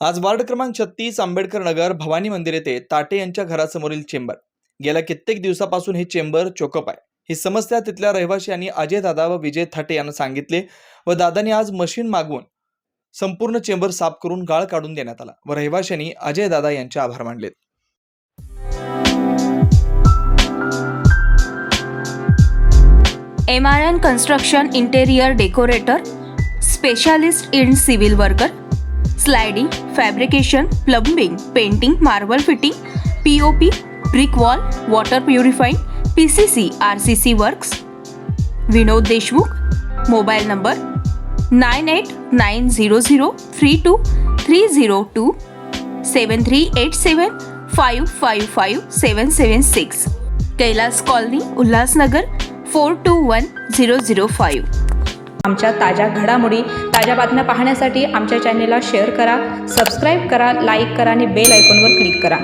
आज वार्ड क्रमांक छत्तीस आंबेडकर नगर भवानी मंदिर येथे ताटे यांच्या घरासमोरील चेंबर. गेल्या कित्येक दिवसापासून हे चेंबर चोकप आहे. ही समस्या तिथल्या रहिवाशांनी अजय दादा व विजय थाटे यांना सांगितले व दादांनी आज मशीन मागवून संपूर्ण चेंबर साफ करून गाळ काढून देण्यात आला व रहिवाशांनी अजय दादा यांचे आभार मांडले M I N construction interior decorator specialist and civil worker sliding fabrication plumbing painting marble fitting P O P brick wall water purifying P C C R C C works Vinod Deshmukh mobile number nine eight nine zero zero three two three zero two seven three eight seven five five five seven seven six Kailas colony Ulhasnagar four two one zero zero five आमच्या ताज्या घडामोडी ताज्या बातम्या पाहण्यासाठी आमच्या चॅनेलला share करा subscribe करा लाईक करा आणि बेल आयकॉनवर क्लिक करा.